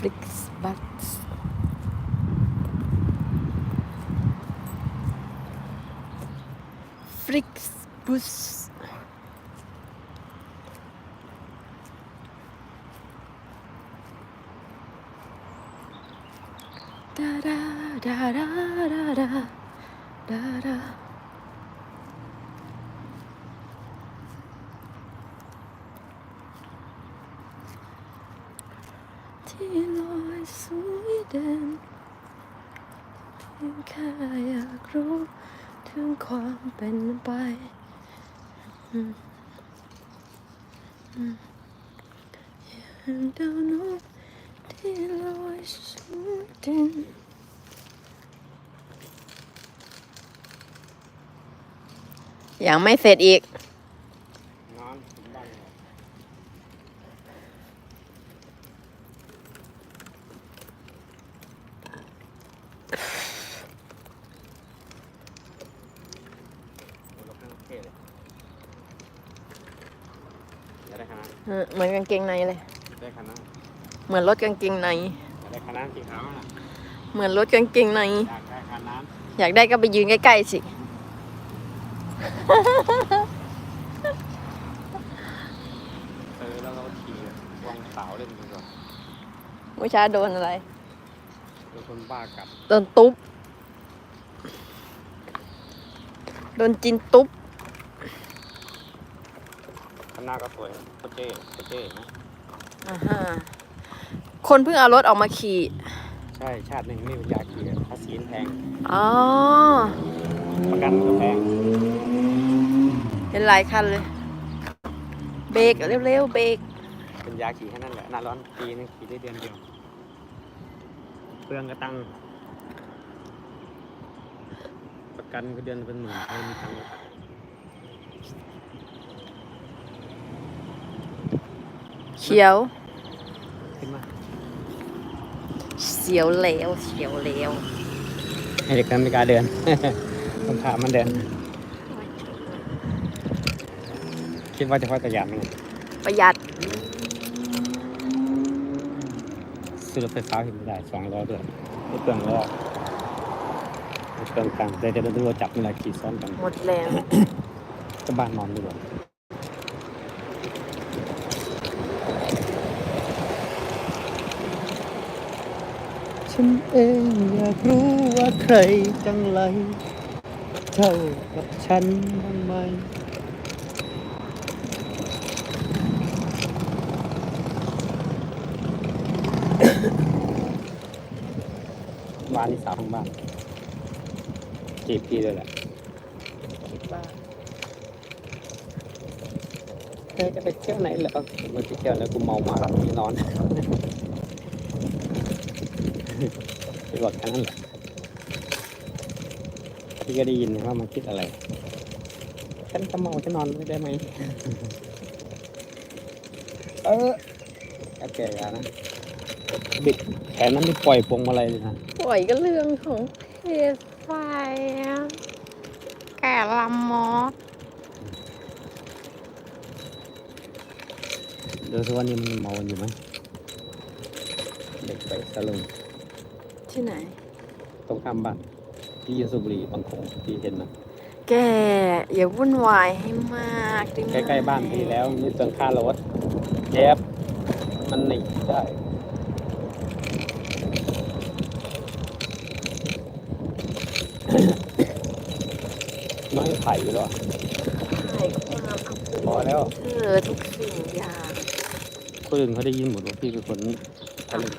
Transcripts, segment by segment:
Flicks bats. Fricks bus. Da da da da da da da. อยสวยเด่นเพียงแค่อยากรู้ถึงความเป็นไปอย่างดาวนกที่ลอยสวยเด่นยังไม่เสร็จอีก นอนถึงบ้านเลยโอ้รถเครื่องเท่เลย อยากได้คันนั้นเออเหมือนกางเกงในเลยอยากได้คันนั้นเหมือนรถกางเกงในอยากได้คันนั้นสีขาวน่ะเหมือนรถกางเกงใน อยากได้คันนั้นอยากได้ก็ไปยืนใกล้ๆสิเออแล้วเราขี่วางสาวเล่นดีกว่าเมื่อเช้าโดนอะไร เป็นคนบ้ากัดโดนตุ๊บ โดนจินตุ๊บ ข้างหน้าก็สวยโคเจ้โคเจ้นะอ่าฮะคนเพิ่งเอารถออกมาขี่ ใช่ชาติหนึ่งไม่เป็นยาขี่อะภาษีแพงอ๋อ ประกันก็แพงเห็นหลายคันเลย เบรกเร็วๆเบรกเป็นยาขี่แค่นั้นแหละหน้าร้อนปีนึงขี่ได้เดือนเดียวเปลืองกระตัง ประกันก็เดือนเป็นหมื่นไม่มีตังค์ประกัน เขียวขึ้นมาเสียวแล้วเสียวแล้วให้เด็กนั้นไม่กล้าเดิน ต้องพามันเดิน คิดว่าจะค่อยประหยัดไหมเนี่ยประหยัดซื้อรถไฟฟ้าเห็นไม่ได้สองล้อด้วยไม่เปลืองล้อไม่เปลืองตังค์แต่เดี๋ยวเราดูว่าจับเวลาขี่ซ้อนกัน หมดแรงก็บ้านนอนดีกว่า ฉันเองอยากรู้ว่าใครจังไรเท่ากับฉันบ้างไหมบ้านนี่สาวของบ้านจีบพี่ด้วยแหละคิดว่าเธอจะไปเที่ยวไหนเหรอมันไปเที่ยวแล้วกูเมามาแล้วกูนอน ไปบอกแค่นั้นแหละพี่ก็ได้ยินว่ามันคิดอะไร ฉันจะเมาจะนอนไม่ได้ไหม เออแอบแก่ยานะบิดแขนนั้นไม่ปล่อยพวงมาลัยเลยนะ ปล่อยก็เรื่องของเพศไฟอะแก่ลำมอสเดี๋ยวสักวันนี้มันเมากันอยู่ไหมเด็กไปสลุง ที่ไหน ตรงข้ามบ้านที่ยูสุบุรีบางคงที่เห็นนะแกอย่าวุ่นวายให้มากได้ไหมใกล้ๆบ้านพี่แล้วมีเตือนค่ารถแจ๊บมันหนีได้น้อยไข่อยู่หรอถ่ายความอับพอแล้วเธอทุกสิ่งอย่างคนอื่นเขาได้ยินหมดว่าพี่เป็นคนทะลึ่ง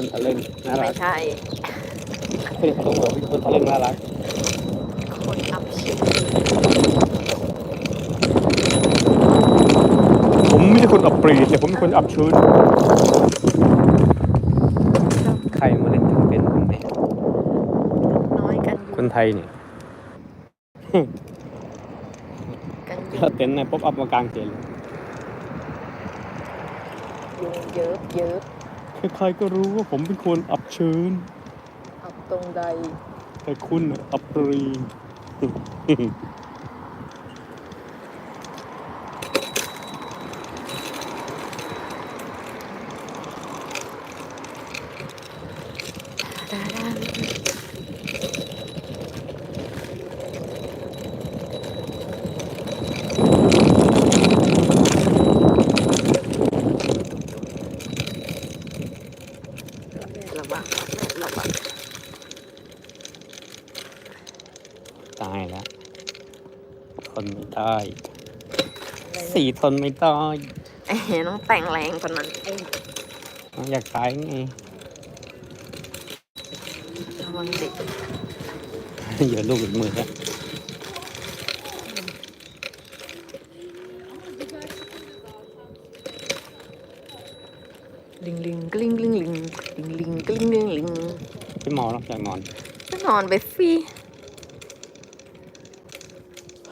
คนทะลึ่งน่ารัไม่กใช่คนอื่นเขาต้องบอกว่าพี่เป็นคนทะลึ่งน่ารักคนอับชื่อผมไม่ใช่คนอับปรีแต่ผมเป็นคนอับชื้นใครมาเล่นทำเป็นผมเนี่ยน้อยกันอยู่คนไทยเนี่ยกันอถ้าเต็นท์ในป๊อปอัพมากลางเต็นท์เลยยุงเยอะเยอะ ใครๆก็รู้ว่าผมเป็นคนอับชื้น อับตรงใด แต่คุณน่ะอับปรี วังระวังตายแล้วทนไม่ได้ สี่ทนไม่ได้เอ้ยต้องแต่งแรงคนนั้นเองอยากตายไงระวังเด็กเยอะลูกอีกมือแล้วลิงลิงกลิง พี่หมอต้องใส่หมอนก็นอนไปฟรี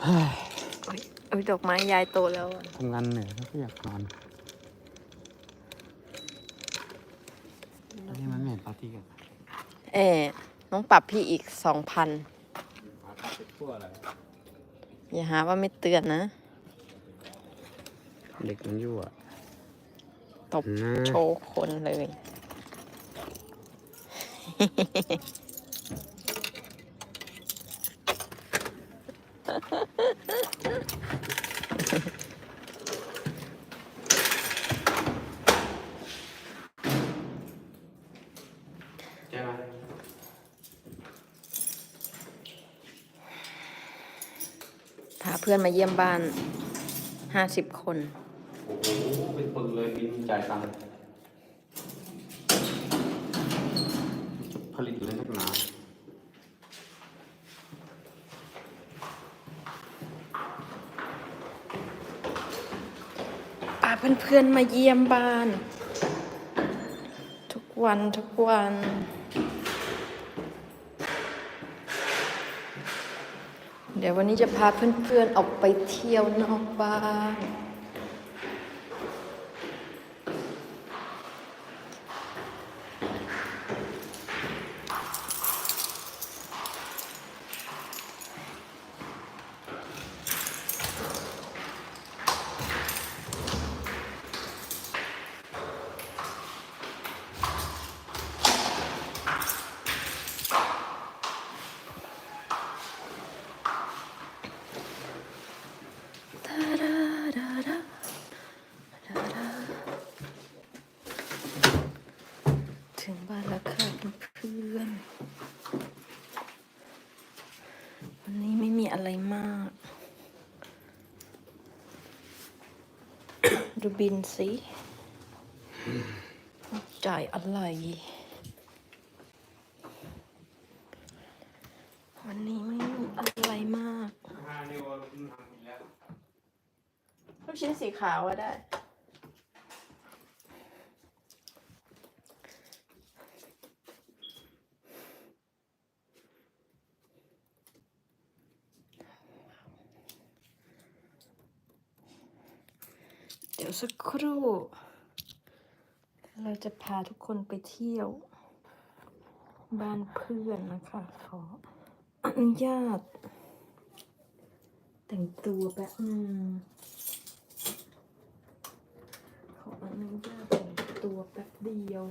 เฮ้ยโอ้ยโอ้ยดอกไม้ยายโตแล้วอะทำงานเหนื่อยแล้วก็อยากนอนอันนี้มันไม่เห็นปาร์ตี้กันเอ๋น้องปรับพี่อีกสองพันทั่วอะไรอย่าหาว่าไม่เตือนนะ เด็กมันยั่วตบนะ โชว์คนเลยใช่ไหม พาเพื่อนมาเยี่ยมบ้านห้าสิบคน โอ้โหเป็นคนเลยบินจ่ายตังค์จะ ผลิตเลยนักหนาพาเพื่อนๆมาเยี่ยมบ้าน ทุกวันทุกวันเดี๋ยววันนี้จะพาเพื่อนๆออกไปเที่ยวนอกบ้าน ถึงบ้านแล้วค่ะเพื่อนๆวันนี้ไม่มีอะไรมาก ดูบินสิจ่ายอะไรวันนี้ไม่มีอะไรมากลูกชิ้นสีขาวอะได้ เดี๋ยวสักครู่ เราจะพาทุกคนไปเที่ยว บ้านเพื่อนนะคะ ขออนุญาต แต่งตัวแป๊บนึงขออนุญาตแต่งตัวแป๊บเดียว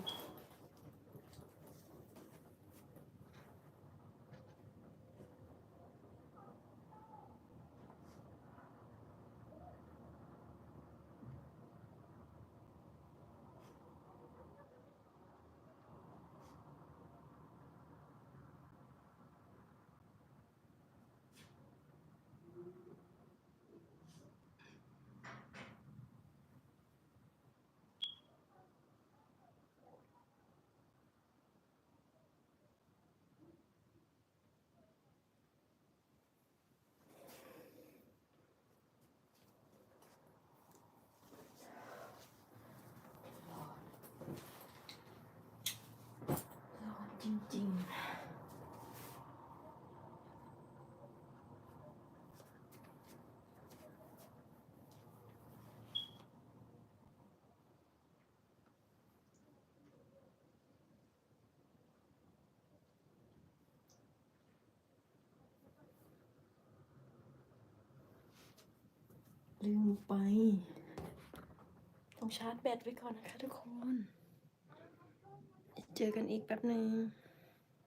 ร้อนจริงๆ ลืมไป ต้องชาร์จแบตไว้ก่อนนะคะทุกคน เจอกันอีกแป๊บหนึ่ง